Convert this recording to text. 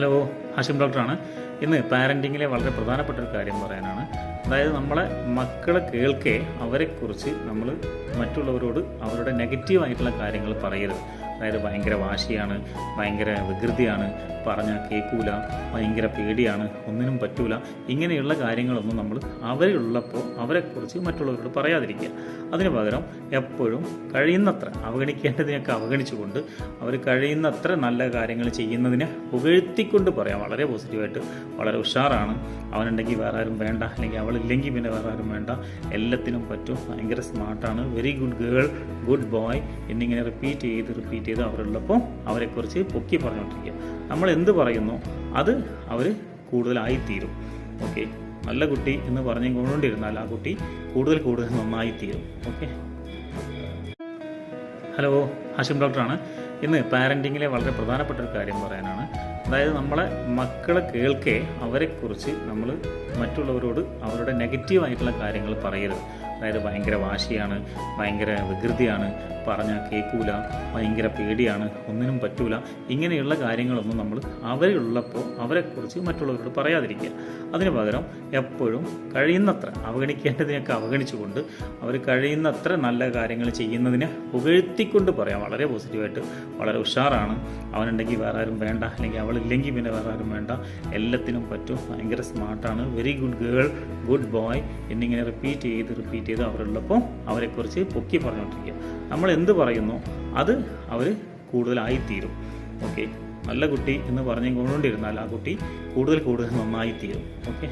Hello Hashim ഡോക്ടറാണ്. ഇന്ന് പാരന്റിങ്ങിലെ വളരെ പ്രധാനപ്പെട്ട ഒരു കാര്യം പറയാനാണ്. അതായത് നമ്മളെ മക്കളെ കേൾക്കെ അവരെക്കുറിച്ച് നമ്മൾ മറ്റുള്ളവരോട് അവരുടെ നെഗറ്റീവായിട്ടുള്ള കാര്യങ്ങൾ പറയരുത്. അതായത് ഭയങ്കര വാശിയാണ് ഭയങ്കര വികൃതിയാണ് പറഞ്ഞാൽ കേൾക്കൂല ഭയങ്കര പേടിയാണ് ഒന്നിനും പറ്റൂല. ഇങ്ങനെയുള്ള കാര്യങ്ങളൊന്നും നമ്മൾ അവരുള്ളപ്പോൾ അവരെക്കുറിച്ച് മറ്റുള്ളവരോട് പറയാതിരിക്കുക. അതിന് പകരം എപ്പോഴും കഴിയുന്നത്ര അവഗണിക്കേണ്ടതിനൊക്കെ അവഗണിച്ചുകൊണ്ട് അവർ കഴിയുന്നത്ര നല്ല കാര്യങ്ങൾ ചെയ്യുന്നതിനെ പുകഴ്ത്തിക്കൊണ്ട് പറയാം. വളരെ പോസിറ്റീവായിട്ട്. വളരെ ഉഷാറാണ്. അവനുണ്ടെങ്കിൽ വേറെ ആരും വേണ്ട. അല്ലെങ്കിൽ അവളില്ലെങ്കിൽ പിന്നെ വേറെ ആരും വേണ്ട. എല്ലാത്തിനും പറ്റും. ഭയങ്കര സ്മാർട്ടാണ്. Very good girl good boy എന്നിങ്ങനെ റിപ്പീറ്റ് ചെയ്ത് റിപ്പീറ്റ് ചെയ്ത് അവരുള്ളപ്പോൾ അവരെക്കുറിച്ച് പൊക്കി പറഞ്ഞുകൊണ്ടിരിക്കുക. നമ്മൾ എന്ത് പറയുന്നു അത് അവർ കൂടുതലായിത്തീരും ഓക്കെ? നല്ല കുട്ടി എന്ന് പറഞ്ഞു കൊണ്ടിരുന്നാൽ ആ കുട്ടി കൂടുതൽ കൂടുതൽ നന്നായി തീരും. ഓക്കെ? ഹലോ ഹാഷിം ഡോക്ടറാണ് ഇന്ന് പാരന്റിങ്ങിലെ വളരെ പ്രധാനപ്പെട്ട ഒരു കാര്യം പറയാനാണ്. അതായത് നമ്മളെ മക്കളെ കേൾക്കെ അവരെക്കുറിച്ച് നമ്മൾ മറ്റുള്ളവരോട് അവരുടെ നെഗറ്റീവായിട്ടുള്ള കാര്യങ്ങൾ പറയരുത്. അതായത് ഭയങ്കര വാശിയാണ് ഭയങ്കര വികൃതിയാണ് പറഞ്ഞാൽ കേൾക്കൂല ഭയങ്കര പേടിയാണ് ഒന്നിനും പറ്റൂല. ഇങ്ങനെയുള്ള കാര്യങ്ങളൊന്നും നമ്മൾ അവരുള്ളപ്പോൾ അവരെക്കുറിച്ച് മറ്റുള്ളവരോട് പറയാതിരിക്കുക. അതിന് പകരം എപ്പോഴും കഴിയുന്നത്ര അവഗണിക്കേണ്ടതിനൊക്കെ അവഗണിച്ചുകൊണ്ട് അവർ കഴിയുന്നത്ര നല്ല കാര്യങ്ങൾ ചെയ്യുന്നതിനെ പുകഴ്ത്തിക്കൊണ്ട് പറയാം. വളരെ പോസിറ്റീവായിട്ട് വളരെ ഉഷാറാണ്. അവനുണ്ടെങ്കിൽ വേറെ ആരും വേണ്ട അല്ലെങ്കിൽ അവളില്ലെങ്കിൽ പിന്നെ വേറെ ആരും വേണ്ട. എല്ലാത്തിനും പറ്റും. ഭയങ്കര സ്മാർട്ടാണ്. Very good girl good boy എന്നിങ്ങനെ റിപ്പീറ്റ് ചെയ്ത് റിപ്പീറ്റ് ചെയ്ത് അവരുള്ളപ്പോൾ അവരെക്കുറിച്ച് പൊക്കി പറഞ്ഞുകൊണ്ടിരിക്കുക. നമ്മൾ എന്ത് പറയുന്നു അത് അവർ കൂടുതലായിത്തീരും. ഓക്കെ? നല്ല കുട്ടി എന്ന് പറഞ്ഞു കൊണ്ടിരുന്നാൽ ആ കുട്ടി കൂടുതൽ കൂടുതൽ നന്നായി തീരും ഓക്കെ?